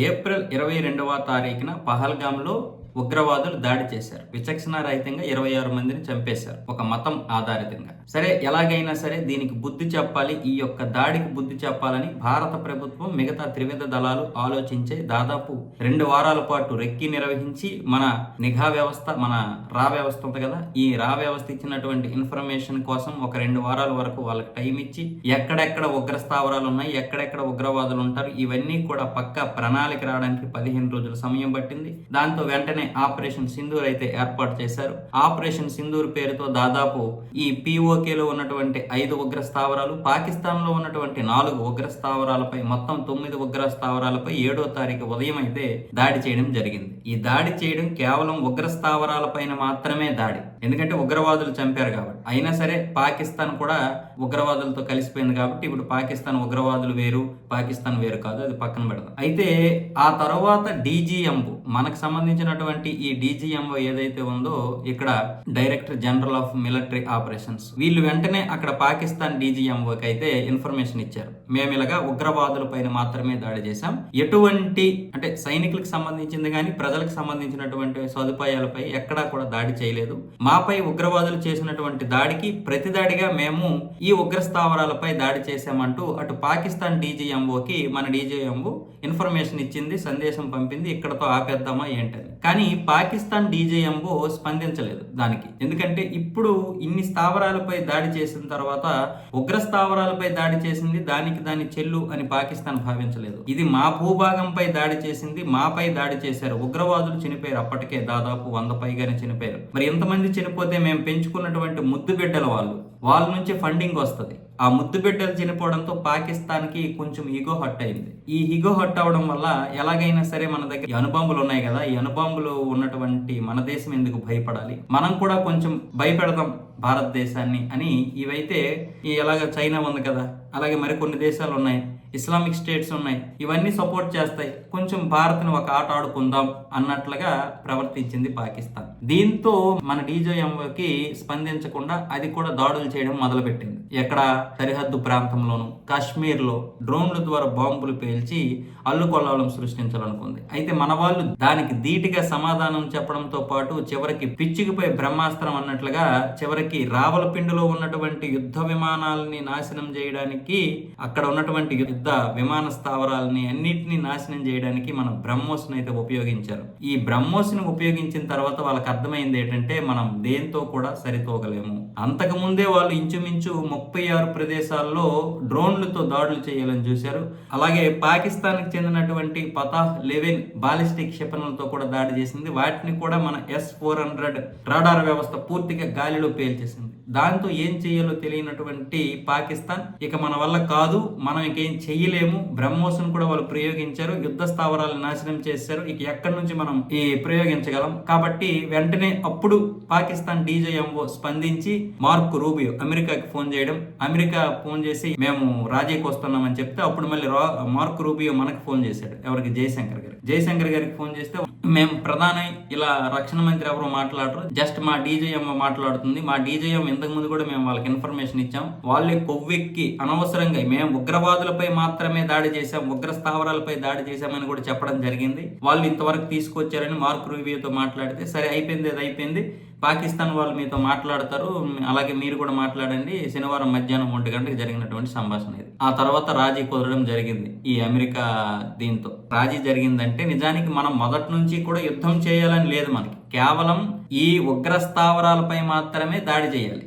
April ఇరవై రెండవ తారీఖున పహల్గామ్లో ఉగ్రవాదులు దాడి చేశారు. విచక్షణ రహితంగా ఇరవై ఆరు మందిని చంపేశారు. ఒక మతం ఆధారితంగా. సరే ఎలాగైనా సరే దీనికి బుద్ధి చెప్పాలి. ఈ యొక్క దాడికి బుద్ధి చెప్పాలని భారత ప్రభుత్వం మిగతా త్రివిధ దళాలు ఆలోచించే దాదాపు రెండు వారాల పాటు రెక్కి నిర్వహించి మన నిఘా వ్యవస్థ మన రా వ్యవస్థ ఉంది కదా ఈ రా వ్యవస్థ ఇచ్చినటువంటి ఇన్ఫర్మేషన్ కోసం ఒక రెండు వారాల వరకు వాళ్ళకి టైం ఇచ్చి ఎక్కడెక్కడ ఉగ్ర స్థావరాలు ఉన్నాయి ఎక్కడెక్కడ ఉగ్రవాదులు ఉంటారు ఇవన్నీ కూడా పక్క ప్రణాళిక రావడానికి పదిహేను రోజుల సమయం పట్టింది. దాంతో వెంటనే ఆపరేషన్ సింధూర్ అయితే ఏర్పాటు చేశారు. ఆపరేషన్ సింధూర్ పేరుతో దాదాపు ఈ POK లో ఉన్నటువంటి ఐదు ఉగ్ర స్థావరాలు పాకిస్తాన్లో ఉన్నటువంటి నాలుగు ఉగ్ర స్థావరాలపై మొత్తం తొమ్మిది ఉగ్ర స్థావరాలపై ఏడో తారీఖు ఉదయం అయితే దాడి చేయడం జరిగింది. ఈ దాడి చేయడం కేవలం ఉగ్ర స్థావరాలపైన మాత్రమే దాడి. ఎందుకంటే ఉగ్రవాదులు చంపారు కాబట్టి. అయినా సరే పాకిస్తాన్ కూడా ఉగ్రవాదులతో కలిసిపోయింది కాబట్టి ఇప్పుడు పాకిస్తాన్ ఉగ్రవాదులు వేరు పాకిస్తాన్ వేరు కాదు అది పక్కన పెడదాం. అయితే ఆ తర్వాత డీజీఎంబు మనకు సంబంధించినటువంటి ఈ డీజీఎంఓ ఏదైతే ఉందో ఇక్కడ director general of military operations వీళ్ళు వెంటనే అక్కడ పాకిస్తాన్ డీజీఎంఓకి అయితే ఇన్ఫర్మేషన్ ఇచ్చారు. మేము ఇలాగా ఉగ్రవాదుల పైన మాత్రమే దాడి చేశాం. ఎటువంటి అంటే సైనికులకు సంబంధించింది కానీ ప్రజలకు సంబంధించినటువంటి సదుపాయాలపై ఎక్కడా కూడా దాడి చేయలేదు. మాపై ఉగ్రవాదులు చేసినటువంటి దాడికి ప్రతిదాడిగా మేము ఈ ఉగ్ర స్థావరాలపై దాడి చేశామంటూ అటు పాకిస్తాన్ డీజీఎంఓకి మన డీజీఎంఓ ఇన్ఫర్మేషన్ ఇచ్చింది సందేశం పంపింది ఇక్కడతో ఆపేద్దామా ఏంటని. కానీ కానీ పాకిస్తాన్ డీజేఎంఓ స్పందించలేదు దానికి. ఎందుకంటే ఇప్పుడు ఇన్ని స్థావరాలపై దాడి చేసిన తర్వాత ఉగ్ర స్థావరాలపై దాడి చేసింది దానికి దాని చెల్లు అని పాకిస్తాన్ భావించలేదు. ఇది మా భూభాగంపై దాడి చేసింది మాపై దాడి చేశారు. ఉగ్రవాదులు చనిపోయారు అప్పటికే దాదాపు వంద పైగానే చనిపోయారు. మరి ఎంతమంది చనిపోతే మేము పెంచుకున్నటువంటి ముద్దు బిడ్డల వాళ్ళు వాళ్ళ నుంచి ఫండింగ్ వస్తుంది. ఆ ముద్దు బిడ్డలు చనిపోవడంతో పాకిస్తాన్కి కొంచెం ఈగో హట్ అయింది. ఈ ఈగో హట్ అవడం వల్ల ఎలాగైనా సరే మన దగ్గర అనుబాంబులు అణుబాంబులు ఉన్నాయి కదా ఈ అణుబాంబులు ఉన్నటువంటి మన దేశం ఎందుకు భయపడాలి? మనం కూడా కొంచెం భయపెడదాం భారతదేశాన్ని అని ఇవైతే ఎలాగ చైనా ఉంది కదా అలాగే మరికొన్ని దేశాలు ఉన్నాయి ఇస్లామిక్ స్టేట్స్ ఉన్నాయి. ఇవన్నీ సపోర్ట్ చేస్తాయి. కొంచెం భారత్ని ఒక ఆట ఆడుకుందాం అన్నట్లుగా ప్రవర్తించింది పాకిస్తాన్. దీంతో మన డీజోఎంకి స్పందించకుండా అది కూడా దాడులు చేయడం మొదలుపెట్టింది. ఎక్కడ? సరిహద్దు ప్రాంతంలోను కాశ్మీర్లో డ్రోన్ల ద్వారా బాంబులు పేల్చి అల్లుకొల్లాలం సృష్టించాలనుకుంది. అయితే మన వాళ్ళు దానికి ధీటుగా సమాధానం చెప్పడంతో పాటు చివరికి పిచ్చికిపోయి బ్రహ్మాస్త్రం అన్నట్లుగా చివరికి రావలపిండిలో ఉన్నటువంటి యుద్ధ విమానాలని నాశనం చేయడానికి అక్కడ ఉన్నటువంటి యుద్ధ విమాన స్థావరాలని అన్నిటిని నాశనం చేయడానికి మన బ్రహ్మోస్ని అయితే ఉపయోగించారు. ఈ బ్రహ్మోస్ని ఉపయోగించిన తర్వాత వాళ్ళకి అర్థమైంది ఏంటంటే మనం దేంతో కూడా సరితూగలేము. అంతకు ముందే వాళ్ళు ఇంచుమించు ముప్పై ఆరు ప్రదేశాల్లో డ్రోన్లతో దాడులు చేయాలని చూశారు. అలాగే పాకిస్తాన్కి చెందినటువంటి పతాహ్ లెవెన్ బాలిస్టిక్ క్షిపణులతో కూడా దాడి చేసింది. వాటిని కూడా మన ఎస్ ఫోర్ హండ్రెడ్ రాడార్ వ్యవస్థ పూర్తిగా గాలిలో పేల్చేసింది. దాంతో ఏం చేయాలో తెలియనటువంటి పాకిస్తాన్ ఇక మన మన వల్ల కాదు మనం ఇంకేం చెయ్యలేము. బ్రహ్మోస్ను కూడా వాళ్ళు ప్రయోగించారు. యుద్ధ స్థావరాలను నాశనం చేశారు. ఇక ఎక్కడి నుంచి మనం ఈ ప్రయోగించగలం? కాబట్టి వెంటనే అప్పుడు పాకిస్తాన్ డీజేఎంఓ స్పందించి మార్క్ రూబియో అమెరికాకి ఫోన్ చేయడం అమెరికా ఫోన్ చేసి మేము రాజీకి వస్తున్నామని చెప్తే అప్పుడు మళ్ళీ రా- మార్క్ రూబియో మనకు ఫోన్ చేశాడు. ఎవరికి? జయశంకర్ గారు జయశంకర్ గారికి ఫోన్ చేస్తే మేము ప్రధాన ఇలా రక్షణ మంత్రి ఎవరు మాట్లాడరు. జస్ట్ మా డీజేఎం మాట్లాడుతుంది. మా డీజేఎం ఇంతకు ముందు కూడా మేము వాళ్ళకి ఇన్ఫర్మేషన్ ఇచ్చాం. వాళ్ళే కొవ్వెక్కి అనవసరంగా మేము ఉగ్రవాదులపై మాత్రమే దాడి చేశాం ఉగ్ర స్థావరాలపై దాడి చేశామని కూడా చెప్పడం జరిగింది. వాళ్ళు ఇంతవరకు తీసుకొచ్చారని మార్క్ రూబియోతో మాట్లాడితే సరే అయిపోయింది అది అయిపోయింది. పాకిస్తాన్ వాళ్ళు మీతో మాట్లాడతారు అలాగే మీరు కూడా మాట్లాడండి. శనివారం మధ్యాహ్నం ఒంటి గంటకి జరిగినటువంటి సంభాషణ ఇది. ఆ తర్వాత రాజీ కుదరడం జరిగింది ఈ అమెరికా దీంతో. రాజీ జరిగిందంటే నిజానికి మనం మొదటి నుంచి కూడా యుద్ధం చేయాలని లేదు మనకి. కేవలం ఈ ఉగ్ర స్థావరాలపై మాత్రమే దాడి చేయాలి.